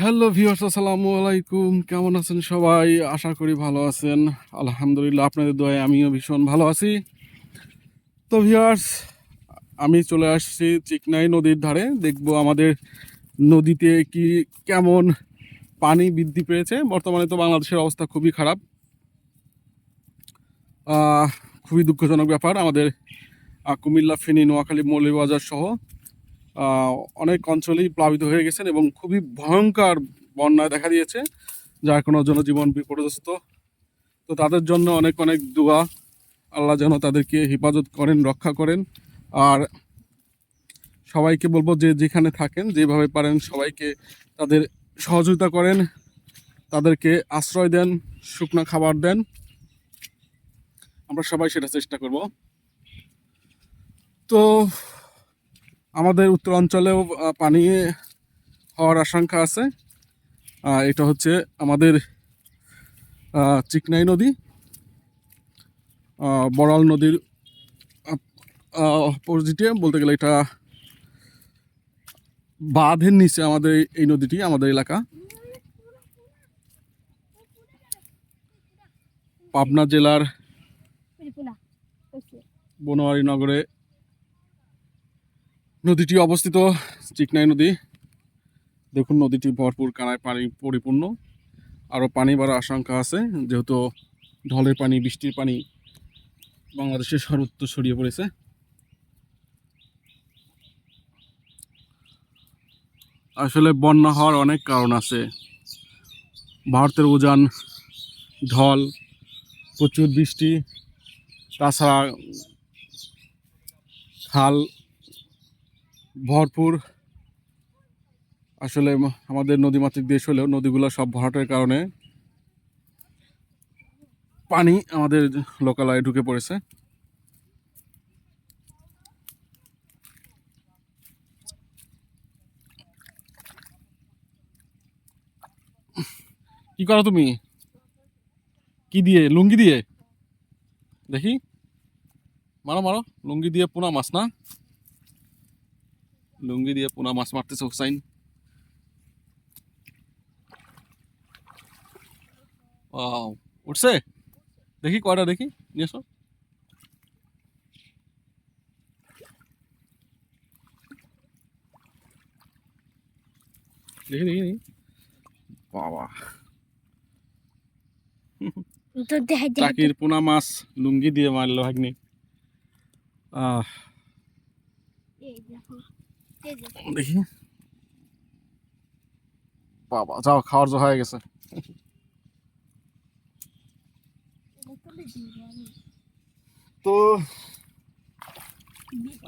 Hello viewers আসসালামু আলাইকুম। কেমন আছেন সবাই? আশা করি ভালো আছেন। আলহামদুলিল্লাহ, আপনাদের দোয়ায় আমিও ভীষণ ভালো আছি। তো ভিউয়ার্স আমি চলে আসছি চিকনাই নদীর ধারে। দেখব আমাদের নদীতে কি, কেমন পানি বৃদ্ধি পেয়েছে। বর্তমানে তো বাংলাদেশের অবস্থা খুবই খারাপ। খুবই দুঃখজনক ব্যাপার। আমাদের কুমিল্লা, ফেনী, নোয়াখালী, মৌলভীবাজার সহ অনেক অঞ্চলেই প্লাবিত হয়ে গেছেন এবং খুবই ভয়ঙ্কর বন্যায় দেখা দিয়েছে, যার কোনো জনজীবন বিপর্যস্ত। তো তাদের জন্য অনেক অনেক দোয়া। আল্লাহ যেন তাদেরকে হেফাজত করেন, রক্ষা করেন। আর সবাইকে বলব যে যেখানে থাকেন, যেভাবে পারেন সবাইকে তাদের সহযোগিতা করেন, তাদেরকে আশ্রয় দেন, শুকনো খাবার দেন। আমরা সবাই সেটা চেষ্টা করব। তো আমাদের উত্তরাঞ্চলেও পানি হওয়ার আশঙ্কা আছে। এটা হচ্ছে আমাদের চিকনাই নদী। বড়াল নদীর অপোজিটে বলতে গেলে এটা বাঁধের নিচে আমাদের এই- এই নদীটি আমাদের এলাকা। পাবনা জেলার বনোয়ারি নগরে নদীটি অবস্থিত চিকনাই নদী। দেখুন, নদীটি ভরপুর কানায় পানি পরিপূর্ণ। আরও পানি বাড়ার আশঙ্কা আছে, যেহেতু ঢলের পানি, বৃষ্টির পানি বাংলাদেশের সর্বত্র ছড়িয়ে পড়েছে। আসলে বন্যা হওয়ার অনেক কারণ আছে। ভারতের উজান, ঢল, প্রচুর বৃষ্টি, তাছাড়া খাল ভরপুর। আসলে আমাদের নদীমাতৃক দেশ হলেও নদীগুলো সব ভরাটের কারণে পানি আমাদের লোকালয়ে ঢুকে পড়েছে। কি করো তুমি? কি দিয়ে? লুঙ্গি দিয়ে? দেখি। মারো মারো। লুঙ্গি দিয়ে পোনা মাছ না? লুঙ্গি দিয়ে পোনা মাছ মারতেছে হুসাইন Wow, উঠছে দেখি কয়টা দেখি নিয়ে এসো দেখি দেখি দেখি বাবা তো দেখা যায় টাকির পোনা মাছ লুঙ্গি দিয়ে মারলো ভাগ্নি আহ এই দেখো। বাবা, যাও, খাওয়ার জো হয়ে গেছে। তো,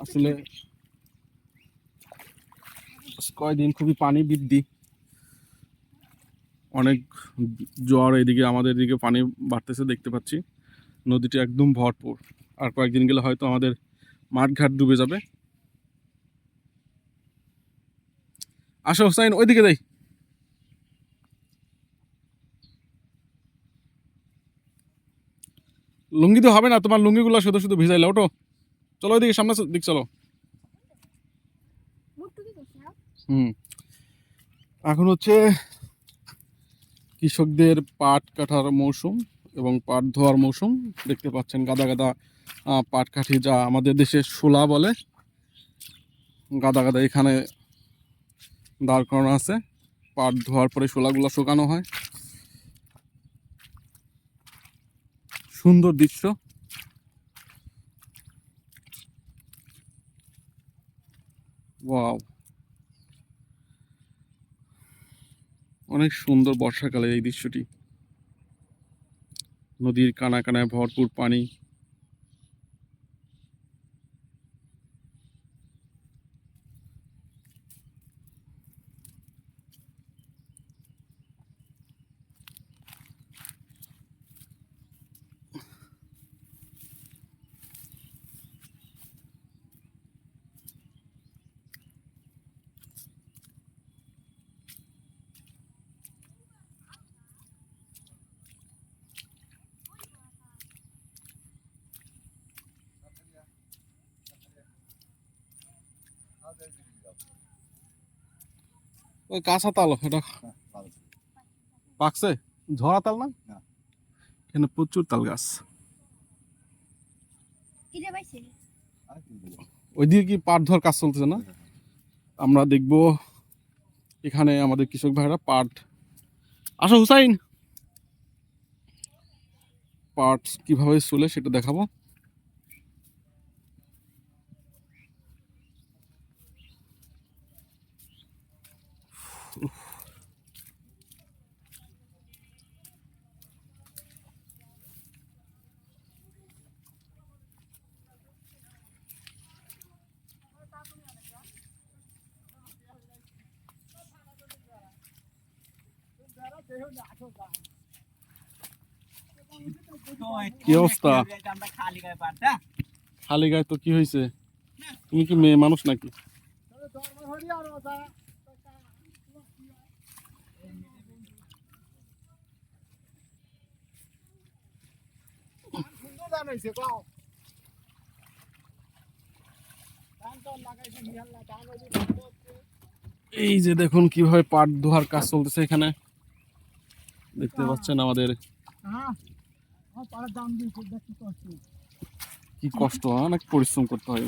আসলে কয়দিন খুবই পানি বৃদ্ধি। অনেক জ্বর এদিকে, আমাদের এদিকে পানি বাড়তেছে, দেখতে পাচ্ছি। নদীটি একদম ভরপুর। আর কয়েকদিন গেলে হয়তো আমাদের মাঠঘাট ডুবে যাবে। আসো হোসাইন ওইদিকে যাই। লুঙ্গি তো হবে না, তোমার লুঙ্গিগুলো শুধু শুধু ভিজাইলে ওটো চলো ওইদিকে, সামনে দিক, চলো। হুম। এখন হচ্ছে কৃষকদের পাট কাটার মৌসুম এবং পাট ধোয়ার মৌসুম। দেখতে পাচ্ছেন গাদা গাদা পাট কাঠি যা আমাদের দেশে শোলা বলে। গাদা গাদা, এখানে দাঁড় করানো আছে। পাট ধোয়ার পরে শোলাগুলো শুকানো হয়। সুন্দর দৃশ্য। ওয়াও। অনেক সুন্দর বর্ষাকালে এই দৃশ্যটি। নদীর কানা কানায় ভরপুর পানি। ওই কাঁচা তাল এটা পাকছে? ঝরা তাল না? এখানে প্রচুর তাল গাছ। ওইদিকে কি পাট ধর কাজ চলতেছে না? আমরা দেখব এখানে আমাদের কৃষক ভাইরা পাট। আসো হুসাইন। পাট কীভাবে চলে সেটা দেখাবো। কি অবস্থা? খালি গায়ে তো কি হয়েছে? তুমি কি মেয়ে মানুষ নাকি? এই যে দেখুন কীভাবে পাট ধোয়ার কাজ চলতেছে এখানে। দেখতে পাচ্ছেন আমাদের। কি কষ্ট হয়, অনেক পরিশ্রম করতে হয়।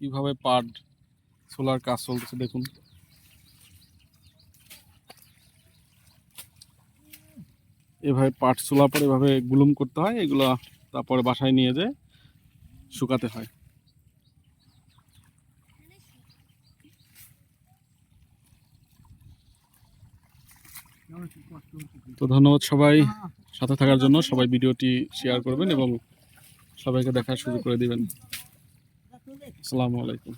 কীভাবে পাট সোলার কাজ চলতেছে দেখুন। এভাবে পাট সোলার পর এভাবে গুলুম করতে হয় এগুলো তারপরে বাসায় নিয়ে যেয়ে। শুকাতে হয়। তো ধন্যবাদ সবাই সাথে থাকার জন্য। সবাই ভিডিওটি শেয়ার করবেন এবং সবাইকে দেখা শুরু করে দিবেন। আসসালামু আলাইকুম।